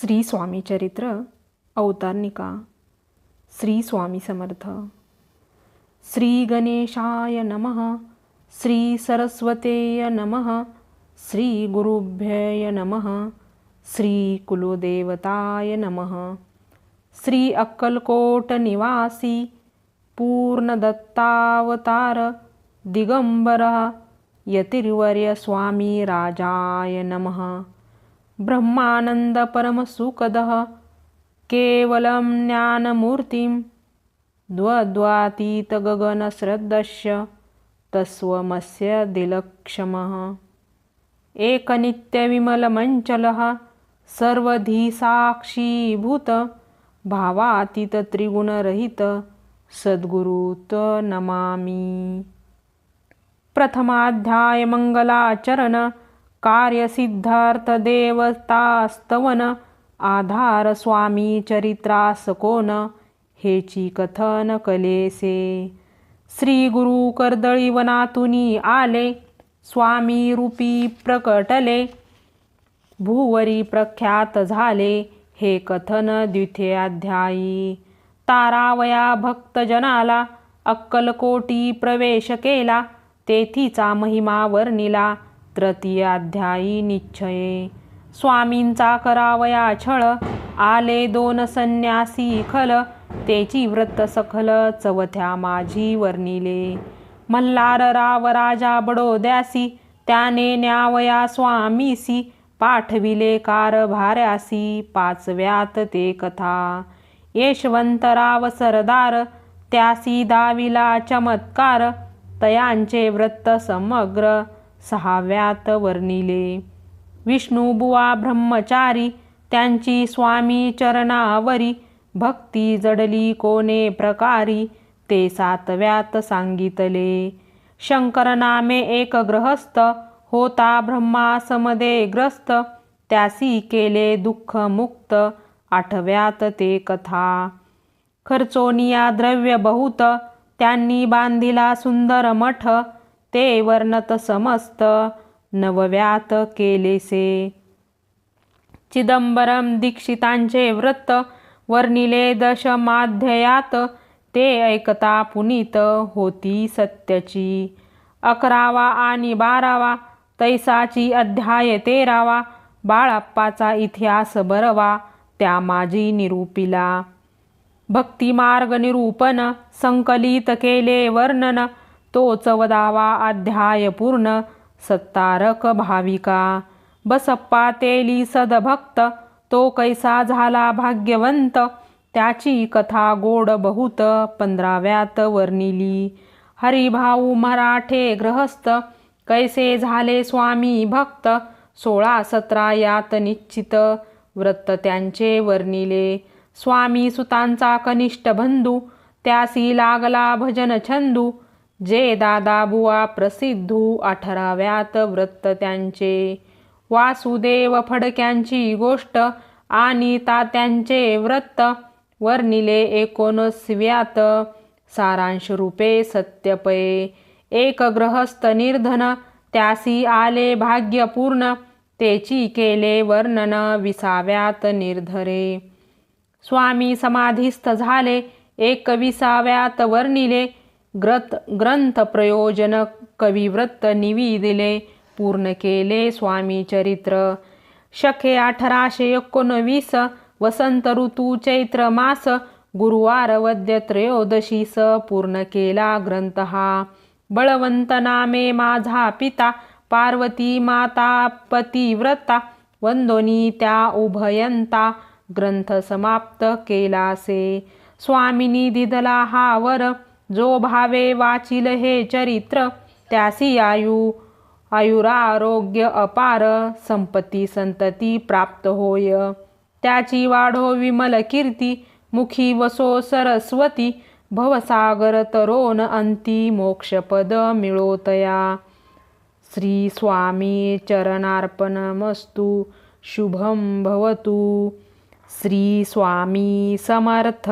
श्री स्वामी चरित्र अवतारनिका श्री स्वामी समर्थ। श्री गणेशाय नमः। श्री सरस्वतेय नमः। श्री गुरुभ्यय नमः। श्री कुलदेवताय नमः। श्री अक्कलकोट निवासी पूर्णदत्तावतार दिगंबर यतिर्वर्य स्वामी राजाय नमः। ब्रह्मानन्दपरमसुखदः। केवलं ज्ञानमूर्तिं द्वद्वातीतगगनश्रद्धस्य तस्वमस्य दिलक्षमः। एकनित्यविमलमञ्चलः सर्वधी साक्षीभूत भावातीतत्रिगुणरहित सद्गुरुत नमामि। प्रथमाध्याय मंगलाचरण कार्यसिद्धार्थदेवतास्तवन आधार स्वामी चरित्रास कोन हेची कथन कलेसे. श्री गुरु कर्दळी वनातुनी आले स्वामी रूपी प्रकटले भूवरी प्रख्यात झाले हे कथन द्वितीयाध्यायी तारावया भक्तजनाला अक्कलकोटी प्रवेश केला तेथीचा महिमा वर्णिला तृतीयाध्यायी निश्चये. स्वामींचा करावया छळ आले दोन संन्यासी खल तेची व्रत सखल चवथ्या माझी वर्णिले. मल्हार राव राजा बडोद्यासी त्याने न्यावया स्वामीसी पाठविले कारभार्यासी पाचव्यात ते कथा. यशवंतराव सरदार त्यासी दाविला चमत्कार तयांचे व्रत समग्र सहाव्यात वर्णिले. विष्णुबुवा ब्रह्मचारी त्यांची स्वामी चरणावरी भक्ती जडली कोणे प्रकारी ते सातव्यात सांगितले. शंकर नामे एक ग्रहस्थ होता ब्रह्मासमदे ग्रस्त त्यासी केले दुःख मुक्त आठव्यात ते कथा. खर्चोनिया द्रव्य बहुत त्यांनी बांधिला सुंदर मठ ते वर्णत समस्त नवव्यात केलेसे. चिदंबरम दीक्षितांचे व्रत वर्णिले दशमाध्यायात. ते ऐकता पुनीत होती सत्याची. अकरावा आणि बारावा तैसाची अध्याय तेरावा बाळाप्पाचा इतिहास बरवा त्या माझी निरूपिला. भक्तिमार्ग निरूपण संकलित केले वर्णन तो चौदावा अध्याय पूर्ण सत्तारक भाविका। बसप्पा तेली सदभक्त तो कैसा झाला भाग्यवंत त्याची कथा गोड बहुत पंधराव्यात वर्णिली। हरिभाऊ मराठे ग्रहस्थ कैसे झाले स्वामी भक्त सोळा सतरा यात निश्चित व्रत त्यांचे वर्णिले। स्वामी सुतांचा कनिष्ठ बंधू त्यासी लागला भजन छंदू जे दादाबुवा प्रसिद्धू अठराव्यात व्रत त्यांचे. वासुदेव फडक्यांची गोष्ट आणि तात्यांचे व्रत वर्णिले एकोणसव्यात. सारांश रूपे सत्यपये एक ग्रहस्थ निर्धन त्यासी आले भाग्यपूर्ण तेची केले वर्णन विसाव्यात निर्धरे. स्वामी समाधीस्थ झाले एकविसाव्यात वर्णिले ग्रत ग्रंथ प्रयोजन कविव्रत निविदिले पूर्ण केले स्वामी चरित्र। शके अठराशे एकोणवीस वसंत ऋतू चैत्र मास गुरुवार वद्य स पूर्ण केला ग्रंथ। हा बळवंत नामे माझा पिता पार्वती माता पतिव्रता वंदोनी त्या उभयंता ग्रंथ समाप्त केलासे। स्वामिनी दिदला हा वर जो भावे वाचिल हे चरित्र त्यासी आयु आयुरारोग्य अपार संपत्ती संतती प्राप्त होय. त्याची वाढो विमल कीर्ती मुखी वसो सरस्वती भवसागर तरोन अंती मोक्षपद मिळोतया. श्री स्वामी चरणार्पणमस्तु शुभं भवतु. श्री स्वामी समर्थ.